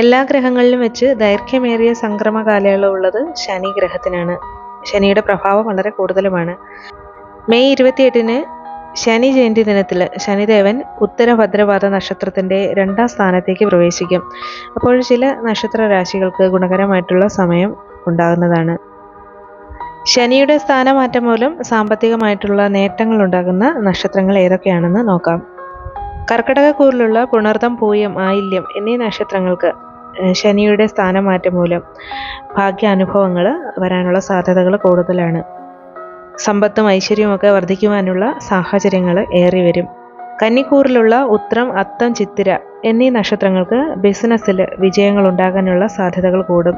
എല്ലാ ഗ്രഹങ്ങളിലും വെച്ച് ദൈർഘ്യമേറിയ സംക്രമ കാലയളവുള്ളത് ശനി ഗ്രഹത്തിനാണ്. ശനിയുടെ പ്രഭാവം വളരെ കൂടുതലുമാണ്. മെയ് ഇരുപത്തിയെട്ടിന് ശനി ജയന്തി ദിനത്തിൽ ശനിദേവൻ ഉത്തര ഭദ്രപാദ നക്ഷത്രത്തിന്റെ രണ്ടാം സ്ഥാനത്തേക്ക് പ്രവേശിക്കും. അപ്പോൾ ചില നക്ഷത്ര രാശികൾക്ക് ഗുണകരമായിട്ടുള്ള സമയം ഉണ്ടാകുന്നതാണ്. ശനിയുടെ സ്ഥാനമാറ്റം മൂലം സാമ്പത്തികമായിട്ടുള്ള നേട്ടങ്ങൾ ഉണ്ടാകുന്ന നക്ഷത്രങ്ങൾ ഏതൊക്കെയാണെന്ന് നോക്കാം. കർക്കിടകക്കൂറിലുള്ള പുണർദം പൂയം ആയില്യം എന്നീ നക്ഷത്രങ്ങൾക്ക് ശനിയുടെ സ്ഥാനമാറ്റം മൂലം ഭാഗ്യാനുഭവങ്ങൾ വരാനുള്ള സാധ്യതകൾ കൂടുതലാണ്. സമ്പത്തും ഐശ്വര്യവും വർദ്ധിക്കുവാനുള്ള സാഹചര്യങ്ങൾ ഏറി വരും. കന്നിക്കൂറിലുള്ള ഉത്രം അത്തം ചിത്തിര എന്നീ നക്ഷത്രങ്ങൾക്ക് ബിസിനസ്സിൽ വിജയങ്ങൾ ഉണ്ടാകാനുള്ള സാധ്യതകൾ കൂടും.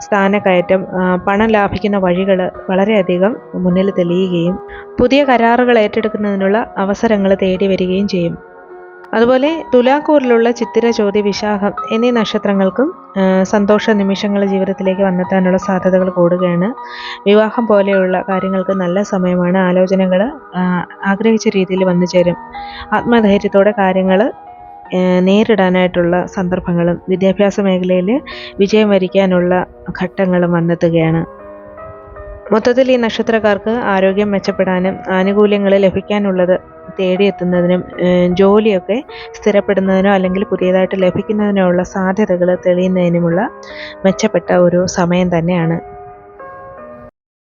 സ്ഥാനക്കയറ്റം പണം ലാഭിക്കുന്ന വഴികൾ വളരെയധികം മുന്നിൽ തെളിയുകയും പുതിയ കരാറുകൾ ഏറ്റെടുക്കുന്നതിനുള്ള അവസരങ്ങൾ തേടി വരികയും ചെയ്യും. അതുപോലെ തുലാക്കൂറിലുള്ള ചിത്തിര ചോതി വിശാഖം എന്നീ നക്ഷത്രങ്ങൾക്കും സന്തോഷ നിമിഷങ്ങൾ ജീവിതത്തിലേക്ക് വന്നെത്താനുള്ള സാധ്യതകൾ കൂടുകയാണ്. വിവാഹം പോലെയുള്ള കാര്യങ്ങൾക്ക് നല്ല സമയമാണ്. ആലോചനകൾ ആഗ്രഹിച്ച രീതിയിൽ വന്നു ചേരും. ആത്മധൈര്യത്തോടെ കാര്യങ്ങൾ നേരിടാനായിട്ടുള്ള സന്ദർഭങ്ങളും വിദ്യാഭ്യാസ മേഖലയിൽ വിജയം വരിക്കാനുള്ള ഘട്ടങ്ങളും വന്നെത്തുകയാണ്. മൊത്തത്തിൽ ഈ നക്ഷത്രക്കാർക്ക് ആരോഗ്യം മെച്ചപ്പെടാനും ആനുകൂല്യങ്ങൾ ലഭിക്കാനുള്ളത് തേടിയെത്തുന്നതിനും ജോലിയൊക്കെ സ്ഥിരപ്പെടുന്നതിനോ അല്ലെങ്കിൽ പുതിയതായിട്ട് ലഭിക്കുന്നതിനോ ഉള്ള സാധ്യതകൾ തെളിയുന്നതിനുമുള്ള മെച്ചപ്പെട്ട ഒരു സമയം തന്നെയാണ്